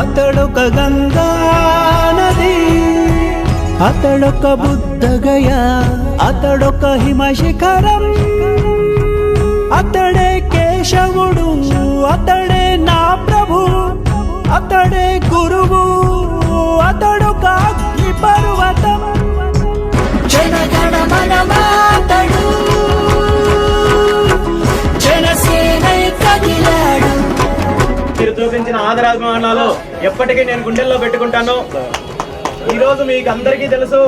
అతడొక గంగా నది అతడొక బుద్ధగయ అతడొక హిమశిఖరం. రాజమహనాలు ఎప్పటికీ నేను గుండెల్లో పెట్టుకుంటాను. ఈ రోజు మీకు అందరికీ తెలుసు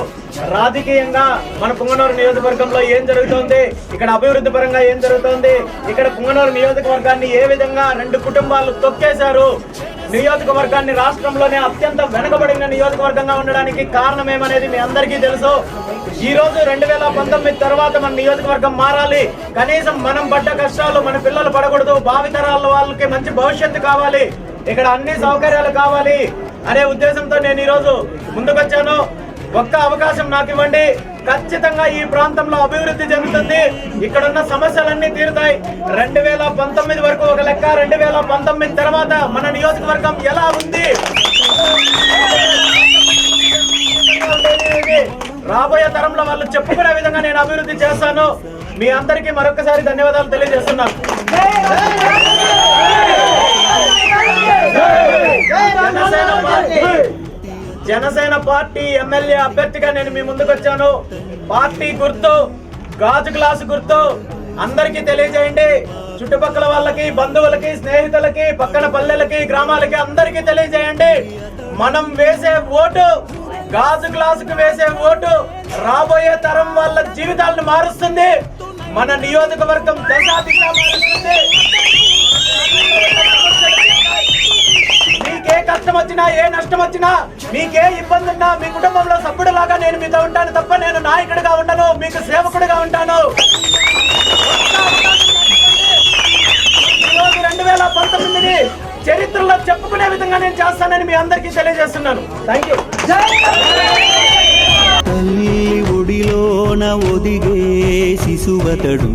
రాజకీయంగా మన పుంగనూరు నియోజకవర్గంలో ఏం జరుగుతోంది ఇక్కడ అభివృద్ధి పరంగా ఏం జరుగుతోంది ఇక్కడ పుంగనూరు నియోజకవర్గాన్ని ఏ విధంగా రెండు కుటుంబాలు తొక్కేశారు నియోజకవర్గాన్ని రాష్ట్రంలోనే అత్యంత వెనుకబడిన నియోజకవర్గంగా ఉండడానికి కారణం ఏమనేది మీ అందరికీ తెలుసు. ఈ రోజు రెండు వేల పంతొమ్మిది తర్వాత మన నియోజకవర్గం మారాలి. కనీసం మనం పడ్డ కష్టాలు మన పిల్లలు పడకూడదు భావితరాల వాళ్ళకి మంచి భవిష్యత్తు కావాలి. ఇక్కడ అన్ని సౌకర్యాలు కావాలి అనే ఉద్దేశంతో నేను ఈరోజు ముందుకొచ్చాను. ఒక్క అవకాశం నాకు ఇవ్వండి. ఖచ్చితంగా ఈ ప్రాంతంలో అభివృద్ధి జరుగుతుంది. ఇక్కడున్న సమస్యలన్నీ తీరుతాయి. రెండు వేల పంతొమ్మిది వరకు ఒక లెక్క రెండు వేల పంతొమ్మిది తర్వాత మన నియోజకవర్గం ఎలా ఉంది? రాబోయే తరంలో వాళ్ళు చెప్పుకునే విధంగా నేను అభివృద్ధి చేస్తాను. మీ అందరికీ మరొకసారి ధన్యవాదాలు తెలియజేస్తున్నాను. Janasena party. Janasena party MLA అభ్యర్థిగా నేను మీ ముందుకు వచ్చాను. పార్టీ గుర్తు గాజు గ్లాసు గుర్తు. అందరికీ తెలియజేయండి. చుట్టుపక్కల వాళ్ళకి బంధువులకి స్నేహితులకి పక్కన పల్లెలకి గ్రామాలకి అందరికీ తెలియజేయండి. మనం వేసే ఓటు గాజు గ్లాసుకు వేసే ఓటు రాబోయే తరం వాళ్ళ జీవితాలను మారుస్తుంది. మన నియోజకవర్గం దశ దిశ మారుస్తుంది. ఏ కష్టం వచ్చినా ఏ నష్టం వచ్చినా మీకే ఇబ్బంది ఉన్నా మీ కుటుంబంలో సభ్యుడిలాగా నేను మీతో ఉంటాను తప్ప నేను నాయకుడిగా ఉండను మీకు సేవకుడిగా ఉంటాను. ఈరోజు రెండు వేల పంతొమ్మిదిని చరిత్రలో చెప్పుకునే విధంగా నేను చేస్తానని మీ అందరికీ తెలియజేస్తున్నాను. థ్యాంక్ యూ తల్లి ఒడిలోన ఒదిగే శిశువతడు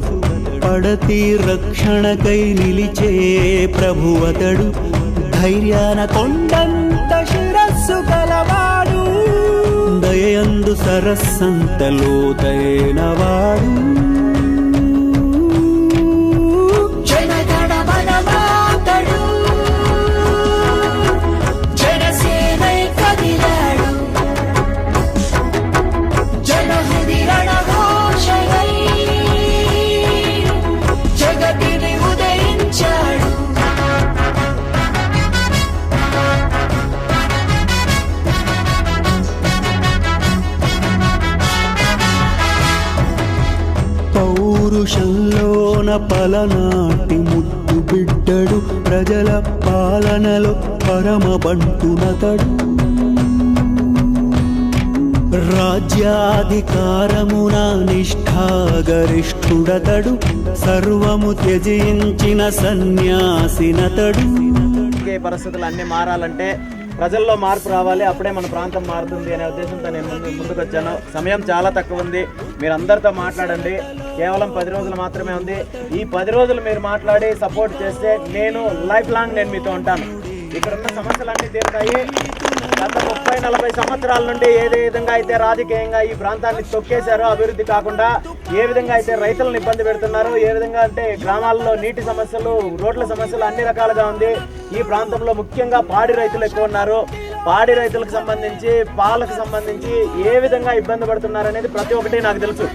పడతి రక్షణకై నిలిచే ప్రభువతడు ధైర్యాన కొండంత శిరస్సు కలవాడు దయందు సరస్సంత లోతైనవాడు పౌరుషంలోన పలనాటి ముద్దు బిడ్డడు ప్రజల పాలనలో పరమ బంటునతడు. రాజ్యాధికారమున నిష్ఠాగరిష్ఠుడతడు సర్వము త్యజించిన సన్యాసినతడు. పరిస్థితులు అన్ని మారాలంటే ప్రజల్లో మార్పు రావాలి అప్పుడే మన ప్రాంతం మారుతుంది అనే ఉద్దేశంతో నేను ముందు ముందుకు వచ్చాను సమయం చాలా తక్కువ ఉంది. మీరు అందరితో మాట్లాడండి. కేవలం పది రోజులు మాత్రమే ఉంది. ఈ పది రోజులు మీరు మాట్లాడి సపోర్ట్ చేస్తే నేను లైఫ్ లాంగ్ నేను మీతో ఉంటాను. ఇక్కడ ఉన్న సమస్యలన్నీ తీరుతాయి. గత ముప్పై నలభై సంవత్సరాల నుండి ఏదే విధంగా అయితే రాజకీయంగా ఈ ప్రాంతాన్ని తొక్కేశారో అభివృద్ధి కాకుండా ఏ విధంగా అయితే రైతులను ఇబ్బంది పెడుతున్నారో ఏ విధంగా అంటే గ్రామాల్లో నీటి సమస్యలు రోడ్ల సమస్యలు అన్ని రకాలుగా ఉంది. ఈ ప్రాంతంలో ముఖ్యంగా పాడి రైతులు ఎక్కువ ఉన్నారు. పాడి రైతులకు సంబంధించి పాలకు సంబంధించి ఏ విధంగా ఇబ్బంది పడుతున్నారు అనేది ప్రతి ఒక్కటి నాకు తెలుసు.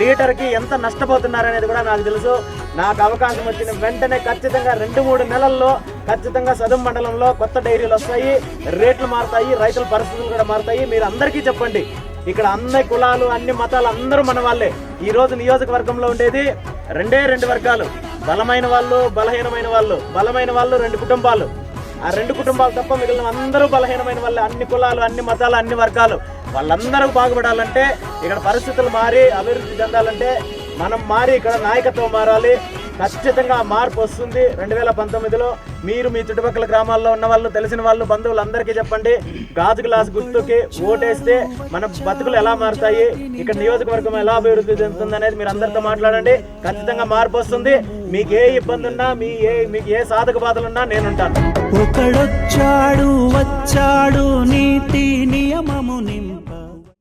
లీటర్కి ఎంత నష్టపోతున్నారు అనేది కూడా నాకు తెలుసు. నాకు అవకాశం వచ్చిన వెంటనే ఖచ్చితంగా రెండు మూడు నెలల్లో ఖచ్చితంగా సదుం మండలంలో కొత్త డైరీలు వస్తాయి. రేట్లు మారుతాయి రైతుల పరిస్థితులు కూడా మారుతాయి. మీరు అందరికీ చెప్పండి. ఇక్కడ అన్ని కులాలు అన్ని మతాలు అందరూ మన వాళ్ళే. ఈ రోజు నియోజకవర్గంలో ఉండేది రెండే రెండు వర్గాలు. బలమైన వాళ్ళు బలహీనమైన వాళ్ళు. బలమైన వాళ్ళు రెండు కుటుంబాలు. ఆ రెండు కుటుంబాలు తప్ప మిగిలిన అందరూ బలహీనమైన వాళ్ళు. అన్ని కులాలు అన్ని మతాలు అన్ని వర్గాలు. వాళ్ళందరూ బాగుపడాలంటే ఇక్కడ పరిస్థితులు మారి అభివృద్ధి చెందాలంటే మనం మారి ఇక్కడ నాయకత్వం మారాలి. ఖచ్చితంగా మార్పు వస్తుంది. రెండు వేల పంతొమ్మిదిలో మీరు మీ చుట్టుపక్కల గ్రామాల్లో ఉన్న వాళ్ళు తెలిసిన వాళ్ళు బంధువులు అందరికీ చెప్పండి. గాజు గ్లాస్ గుర్తుకి ఓటేస్తే మన బతుకులు ఎలా మారుతాయి? ఇక్కడ నియోజకవర్గం ఎలా అభివృద్ధి చెందుతుంది అనేది మీరు అందరితో మాట్లాడండి. ఖచ్చితంగా మార్పు వస్తుంది. మీకు ఏ ఇబ్బంది ఉన్నా మీ ఏ మీకు ఏ సాధక బాధలున్నా నేనుంటాను. ఒకడొచ్చాడు వచ్చాడు నీతి నియమము నింప.